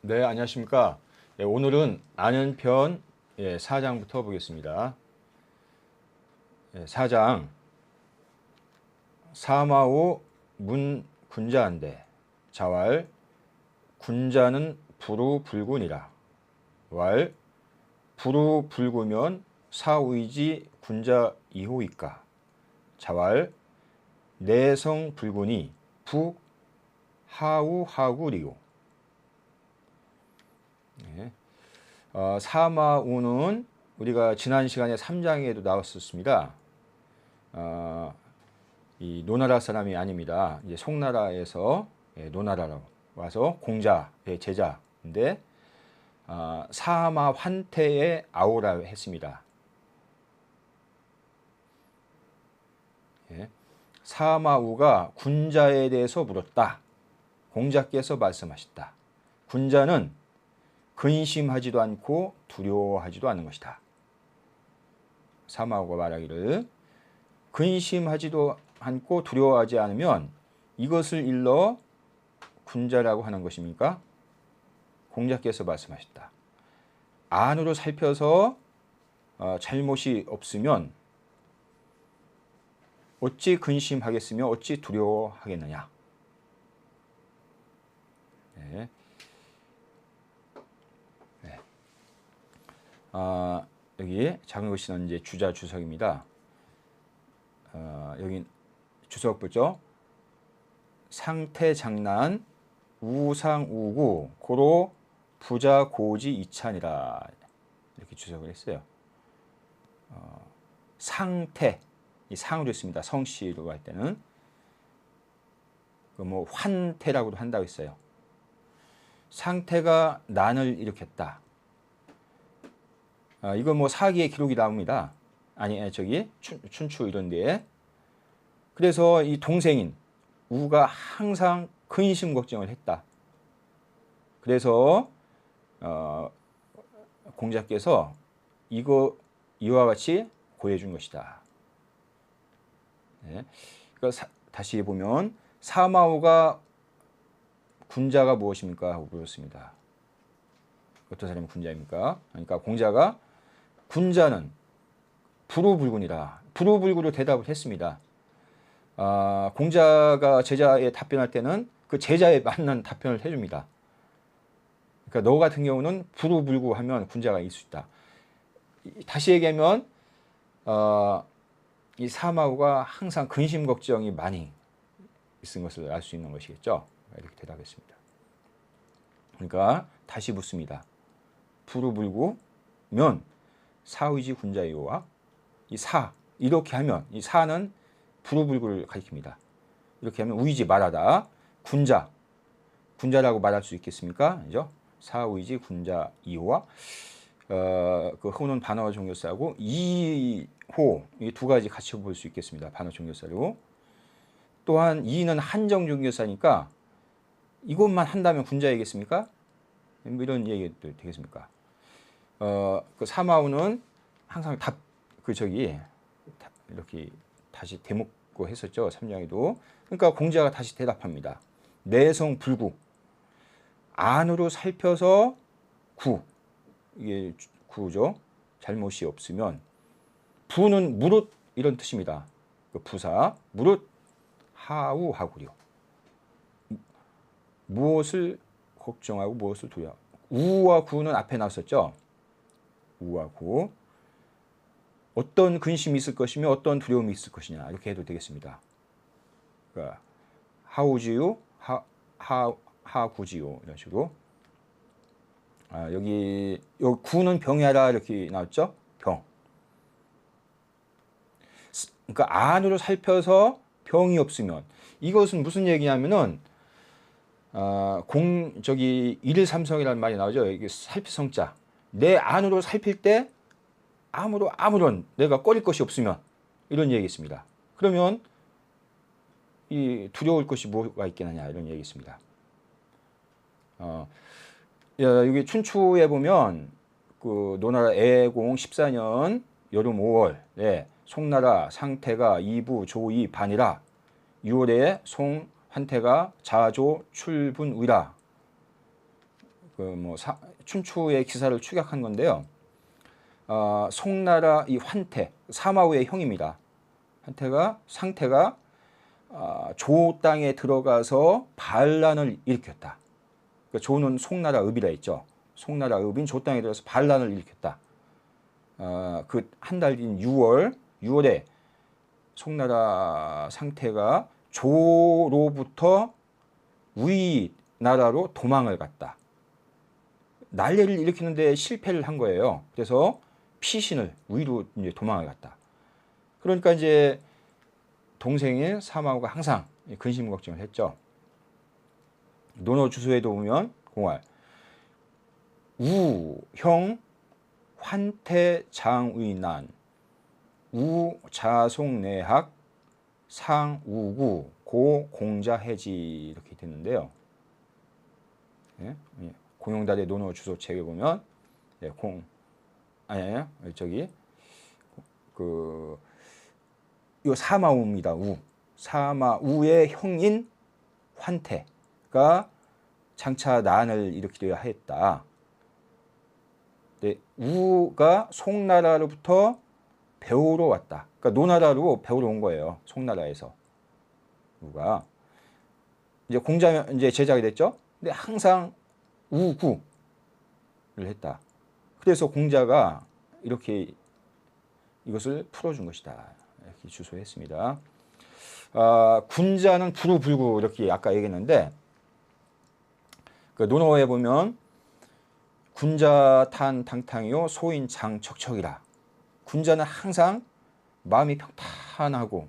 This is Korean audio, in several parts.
네, 안녕하십니까. 예, 오늘은 안연편 예, 4장부터 보겠습니다. 예, 4장. 사마오 문 군자한데 자왈 군자는 부루 불군이라. 왈 부루 불구면 사우이지 군자 이호이까. 자왈 내성 불군이 부 하우 하구리요 네. 어, 사마우는 우리가 지난 시간에 3장에도 나왔었습니다. 어, 이 노나라 사람이 아닙니다. 이제 송나라에서 예, 노나라로 와서 공자의 제자인데 어, 사마 환태의 아우라 했습니다. 예. 사마우가 군자에 대해서 물었다. 공자께서 말씀하셨다. 군자는 근심하지도 않고 두려워하지도 않는 것이다. 사마오가 말하기를 근심하지도 않고 두려워하지 않으면 이것을 일러 군자라고 하는 것입니까? 공자께서 말씀하셨다. 안으로 살펴서 어, 잘못이 없으면 어찌 근심하겠으며 어찌 두려워하겠느냐. 네. 아, 여기 작은 글씨는 이제 주자 주석입니다. 어, 여기 주석 보죠. 상태 장난 우상 우구 고로 부자 고지 이찬이라 이렇게 주석을 했어요. 어, 상태 이 상으로 있습니다. 성씨로 할 때는 그 뭐 환태라고도 한다고 했어요. 상태가 난을 일으켰다. 아, 이거 뭐 사기의 기록이 나옵니다. 아니 저기 춘, 춘추 이런 데에. 그래서 이 동생인 우가 항상 근심 걱정을 했다. 그래서 어, 공자께서 이거 이와 같이 고해 준 것이다. 네. 그러니까 사, 다시 보면 사마오가 군자가 무엇입니까? 물었습니다. 어떤 사람이 군자입니까? 그러니까 공자가 군자는 불우불군이라 불우불구로 대답을 했습니다. 아, 공자가 제자에 답변할 때는 그 제자에 맞는 답변을 해줍니다. 그러니까 너 같은 경우는 불우불구 하면 군자가 있을 수 있다. 다시 얘기하면 어, 이 사마우가 항상 근심 걱정이 많이 있은 것을 알 수 있는 것이겠죠. 이렇게 대답했습니다. 그러니까 다시 묻습니다. 불우불구면 사의지 군자이오와 이 사 이렇게 하면 이 사는 불우불구를 가리킵니다. 이렇게 하면 우이지 말하다 군자 군자라고 말할 수 있겠습니까? 그죠? 사의지 군자 이호와 어, 그 호는 반어 종교사고 이호 이 두 가지 같이 볼 수 있겠습니다. 반어 종교사로 또한 이는 한정 종교사니까 이것만 한다면 군자이겠습니까? 뭐 이런 얘기도 되겠습니까? 어, 그 사마우는 항상 답, 그 저기 이렇게 다시 대목고 했었죠. 삼장에도. 그러니까 공자가 다시 대답합니다. 내성 불구. 안으로 살펴서 구. 이게 구죠. 잘못이 없으면 부는 무릇 이런 뜻입니다. 그 부사 무릇 하우 하구려. 무엇을 걱정하고 무엇을 두려. 우와 구는 앞에 나왔었죠. 우하고 어떤 근심이 있을 것이며 어떤 두려움이 있을 것이냐 이렇게 해도 되겠습니다. 그러니까 하우지요, 하, 하, 하구지요 이런 식으로 아, 여기 요 구는 병이하라 이렇게 나왔죠? 병. 그러니까 안으로 살펴서 병이 없으면 이것은 무슨 얘기냐면은 아, 공 저기 일삼성이라는 말이 나오죠. 이게 살피성자. 내 안으로 살필 때 아무로 아무런 내가 꺼릴 것이 없으면 이런 얘기겠습니다. 그러면 이 두려울 것이 뭐가 있겠느냐 이런 얘기겠습니다. 어, 여기 춘추에 보면 그 노나라 애공 14년 여름 5월 에 송나라 상태가 이부 조이 반이라 6월에 송 환태가 자조 출분의라 그뭐 춘추의 기사를 축약한 건데요. 어, 송나라 이 환태 사마우의 형입니다. 환태가 상태가 어, 조 땅에 들어가서 반란을 일으켰다. 그러니까 조는 송나라 읍이라 했죠. 송나라 읍인 조 땅에 들어가서 반란을 일으켰다. 어, 그한 달 뒤인 6월 6월에 송나라 상태가 조로부터 우이 나라로 도망을 갔다. 난리를 일으키는데 실패를 한 거예요. 그래서 피신을 위로 이제 도망을 갔다. 그러니까 이제 동생인 사마우가 항상 근심 걱정을 했죠. 논어 주소에도 보면 공활 우형 환태장의난 우자송내학 상우구 고공자해지 이렇게 됐는데요. 예? 예. 공용달의 논어 주소책에 보면 예, 공 아니 아니요 저기 그 요 사마우입니다. 우 사마우의 형인 환태가 장차 난을 일으키려 했다. 네, 우가 송나라로부터 배우러 왔다. 그러니까 노나라로 배우러 온 거예요. 송나라에서 우가 이제 공자 이제 제작이 됐죠. 근데 항상 우구를 했다. 그래서 공자가 이렇게 이것을 풀어준 것이다. 이렇게 주소했습니다. 아, 군자는 부르불구 이렇게 아까 얘기했는데 그 논어에 보면 군자 탄 탕탕이요 소인 장 척척이라 군자는 항상 마음이 평탄하고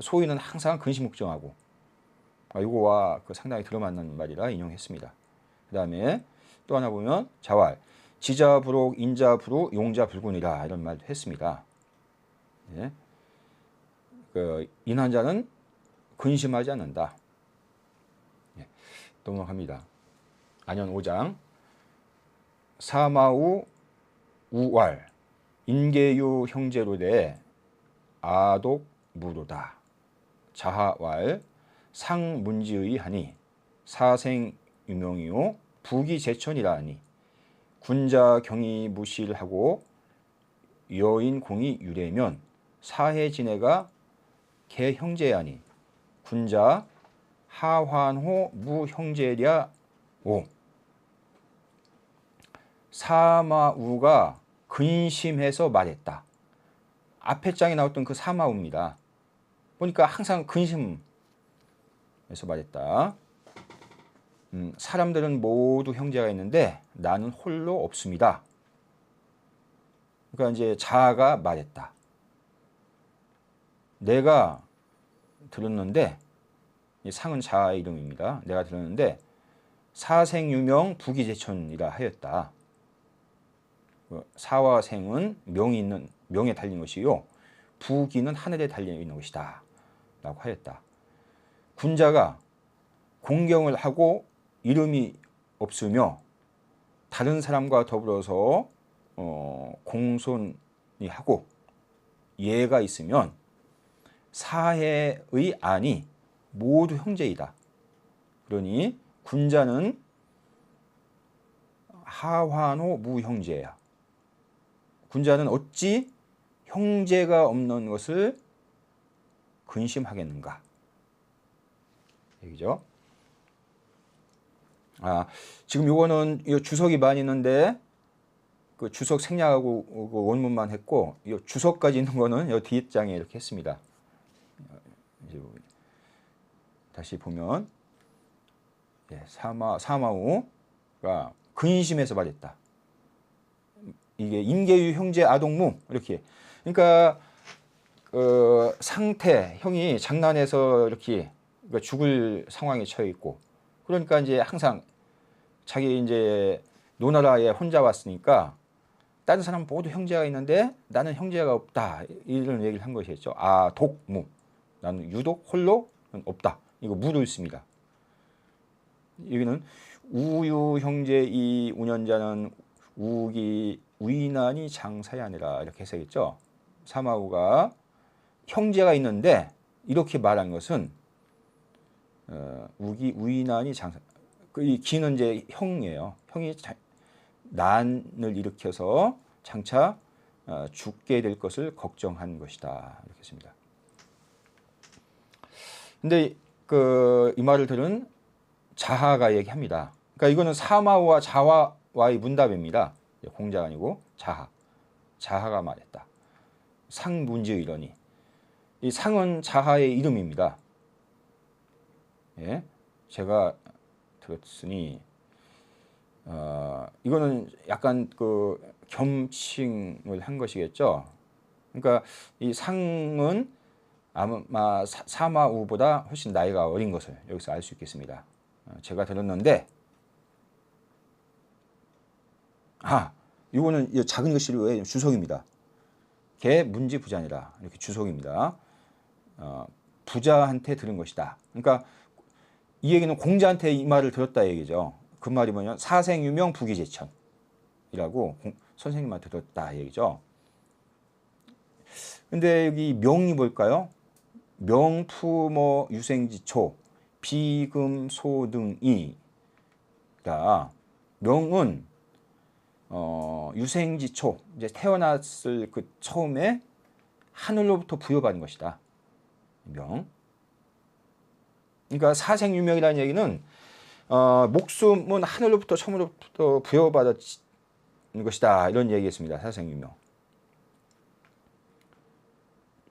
소인은 항상 근심 걱정하고 아, 이거와 그 상당히 들어맞는 말이라 인용했습니다. 그 다음에 또 하나 보면 자왈 지자부록 인자부로 용자불군이라 이런 말도 했습니다. 예. 그 인한자는 근심하지 않는다. 예. 넘어갑니다. 안현 5장 사마우 우왈 인계유 형제로대 아독 무로다 자하왈 상문지의 하니 사생 유명이요 부기 제천이라 하니 군자 경이 무실하고 여인 공이 유래면 사해 지내가 개 형제하니 군자 하환호 무형제랴 오 사마우가 근심해서 말했다. 앞에 장에 나왔던 그 사마우입니다. 보니까 항상 근심해서 말했다. 음, 사람들은 모두 형제가 있는데 나는 홀로 없습니다. 그러니까 이제 자아가 말했다. 내가 들었는데 상은 자아의 이름입니다. 내가 들었는데 사생유명 부기제천이라 하였다. 그 사와 생은 명이 있는 명에 달린 것이요 부기는 하늘에 달려 있는 것이다. 라고 하였다. 군자가 공경을 하고 이름이 없으며 다른 사람과 더불어서 어, 공손이 하고 예가 있으면 사해의 안이 모두 형제이다. 그러니 군자는 하환호 무형제야. 군자는 어찌 형제가 없는 것을 근심하겠는가? 얘기죠. 아, 지금 요거는 이 주석이 많이 있는데 그 주석 생략하고 그 원문만 했고 이 주석까지 있는 거는 이 뒷장에 이렇게 했습니다. 다시 보면 예, 사마 사마우가 근심해서 말했다. 이게 임계유 형제 아동무 이렇게 그러니까 그 상태 형이 장난해서 이렇게 죽을 상황에 처해 있고 그러니까 이제 항상 자기 이제 노나라에 혼자 왔으니까 다른 사람 모두 형제가 있는데 나는 형제가 없다 이런 얘기를 한 것이었죠. 아 독무 나는 유독 홀로 없다. 이거 무도 있습니다. 여기는 우유 형제 이 운연자는 우기 위난이 장사이 아니라 이렇게 해석했죠. 사마우가 형제가 있는데 이렇게 말한 것은 어, 우기 위난이 장사 그 이 기는 이제 형이에요. 형이 자, 난을 일으켜서 장차 어, 죽게 될 것을 걱정한 것이다. 이렇게 씁니다. 근데 그 이 말을 들은 자하가 얘기합니다. 그러니까 이거는 사마와 자와와의 문답입니다. 공자가 아니고 자하. 자하가 말했다. 상문지의 이러니. 이 상은 자하의 이름입니다. 예, 제가 들었으니 어, 이거는 약간 그 겸칭을 한 것이겠죠. 그러니까 이 상은 아마 사마우보다 훨씬 나이가 어린 것을 여기서 알 수 있겠습니다. 어, 제가 들었는데 아 이거는 작은 글씨로 주석입니다. 개 문지 부자니라 이렇게 주석입니다. 어, 부자한테 들은 것이다. 그러니까 이 얘기는 공자한테 이 말을 들었다 얘기죠. 그 말이 뭐냐 사생유명 부기제천이라고 선생님한테 들었다 얘기죠. 근데 여기 명이 뭘까요? 명푸모 유생지초 비금소등이가 명은 어, 유생지초 이제 태어났을 그 처음에 하늘로부터 부여받은 것이다. 명. 그러니까 사생유명이라는 얘기는 어, 목숨은 하늘로부터 처음으로부터 부여받은 것이다 이런 얘기했습니다. 사생유명.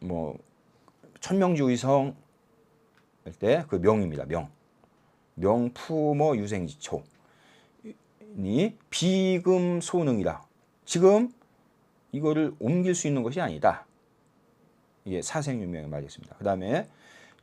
뭐 천명주의성 때그 명입니다. 명. 명푸모 유생지초. 니 비금 소능이라. 지금 이거를 옮길 수 있는 것이 아니다. 이게 사생유명의 말이었습니다. 그 다음에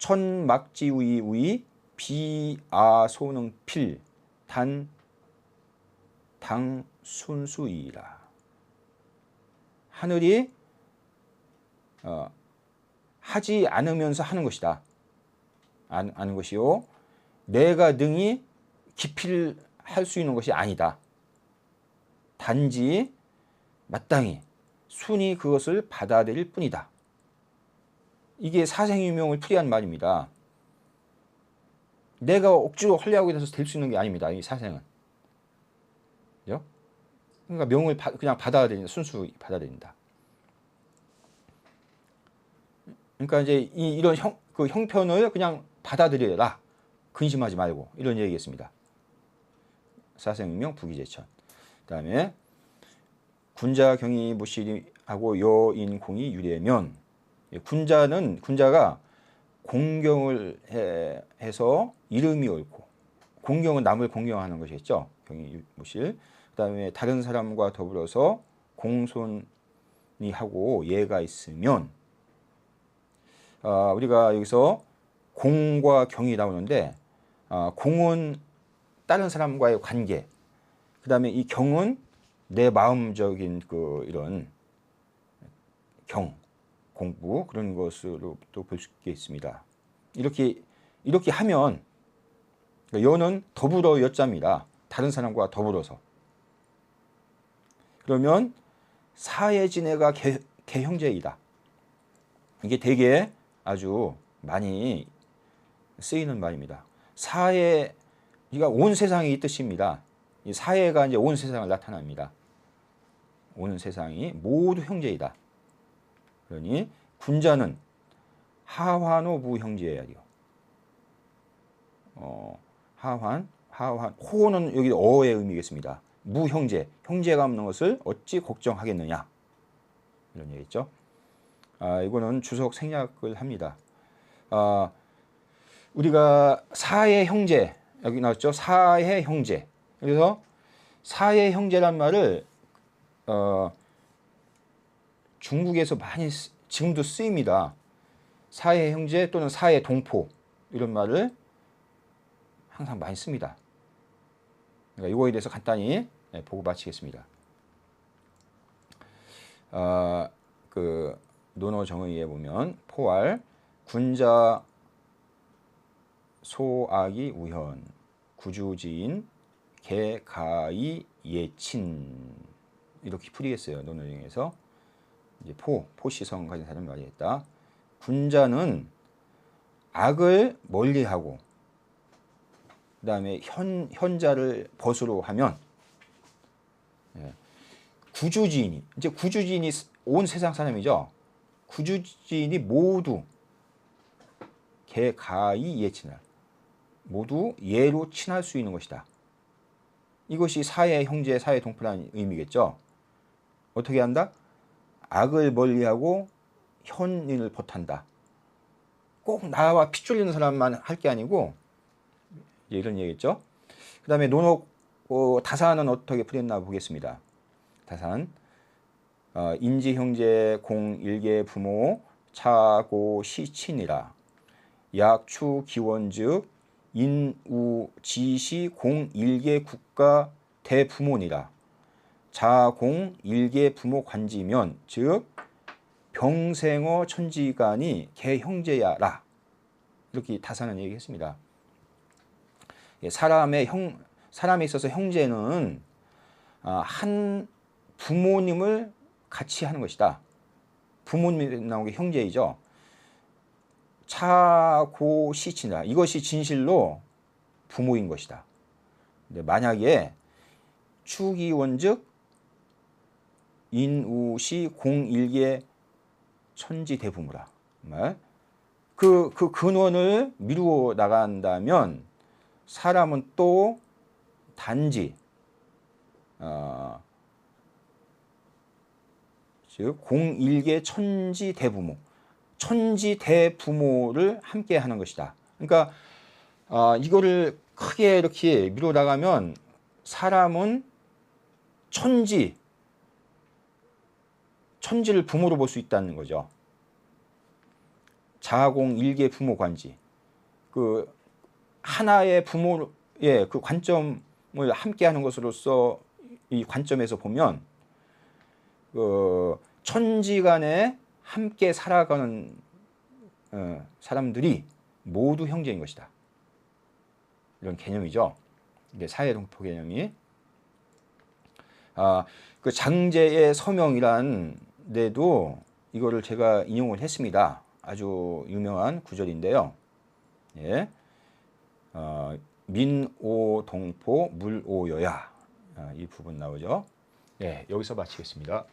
천막지우이 우이 비아소능 필 단 당순수이라. 하늘이 어, 하지 않으면서 하는 것이다. 아는 것이요. 내가 능히 기필 할 수 있는 것이 아니다. 단지 마땅히 순이 그것을 받아들일 뿐이다. 이게 사생유명을 풀이한 말입니다. 내가 억지로 하려고 해서 될 수 있는 게 아닙니다. 이 사생은. 그죠? 그러니까 명을 그냥 받아들인다. 순수 받아들인다. 그러니까 이제 이, 이런 형, 그 형편을 그냥 받아들여라. 근심하지 말고 이런 얘기겠습니다. 사생유명 부기제천. 그 다음에 군자 경이 무시하고 여인공이 유례면 예, 군자는 군자가 공경을 해, 해서 이름이 옳고 공경은 남을 공경하는 것이겠죠. 경이 무실. 그다음에 다른 사람과 더불어서 공손히 하고 예가 있으면 어, 우리가 여기서 공과 경이 나오는데 어, 공은 다른 사람과의 관계, 그 다음에 이 경은 내 마음적인 그 이런 경, 공부 그런 것으로도 볼수 있겠습니다. 이렇게 이렇게 하면 그러니까 여는 더불어 여자입니다. 다른 사람과 더불어서 그러면 사회진애가 개, 개형제이다. 이게 되게 아주 많이 쓰이는 말입니다. 사회, 그러니까 온 세상이 이 뜻입니다. 이 사회가 이제 온 세상을 나타납니다. 온 세상이 모두 형제이다. 그러니 군자는 하환호 부형제야요. 어, 하환, 하환, 호는 여기 어의 의미겠습니다. 무형제, 형제가 없는 것을 어찌 걱정하겠느냐 이런 얘기죠. 아, 이거는 주석 생략을 합니다. 아, 우리가 사의 형제 여기 나왔죠. 사의 형제. 그래서 사의 형제란 말을 어, 중국에서 많이 쓰, 지금도 쓰입니다. 사의 형제 또는 사의 동포 이런 말을 항상 많이 씁니다. 그러니까 이거에 대해서 간단히 네, 보고 마치겠습니다. 어, 그 논어 정의에 보면 포알 군자 소악이 우현 구주지인 개가이 예친 이렇게 풀이했어요 논어 중에서 이제 포 포시성 가진 사람이 말이했다 군자는 악을 멀리하고 그 다음에 현 현자를 벗으로 하면 예, 구주지인이 이제 구주지인이 온 세상 사람이죠. 구주지인이 모두 개가이 예친할 모두 예로 친할 수 있는 것이다. 이것이 사회 형제 사회 동포라는 의미겠죠. 어떻게 한다? 악을 멀리하고 현인을 벗한다. 꼭 나와 피 쫄리는 사람만 할 게 아니고 이런 얘기겠죠. 그 다음에 논옥 어, 다산은 어떻게 풀렸나 보겠습니다. 다산 어, 인지 형제 공 일계 부모 차고 시친이라 약추 기원즉 인우 지시 공 일계 국가 대부모니라 자공 일계 부모 관지면 즉 병생어 천지간이 개형제야라 이렇게 다사는 얘기했습니다. 예, 사람의 형 사람에 있어서 형제는 아, 한 부모님을 같이 하는 것이다. 부모님이 나온 게 형제이죠. 차고시치라 이것이 진실로 부모인 것이다. 만약에 추기원즉 인우시 공일계 천지대부무라. 그, 그 근원을 미루어 나간다면 사람은 또 단지 어, 즉 공일계 천지 대부모 천지 대부모를 함께 하는 것이다. 그러니까 어, 이거를 크게 이렇게 미루어 나가면 사람은 천지 천지를 부모로 볼 수 있다는 거죠. 자공 일계 부모 관지. 그 하나의 부모의 그 관점을 함께 하는 것으로서 이 관점에서 보면 그 천지 간에 함께 살아가는 어, 사람들이 모두 형제인 것이다. 이런 개념이죠. 이게 사회동포 개념이. 아, 그 장제의 서명이란 데도 이거를 제가 인용을 했습니다. 아주 유명한 구절인데요. 예. 어, 민오 동포 물오여야 아, 이 부분 나오죠. 예, 여기서 마치겠습니다.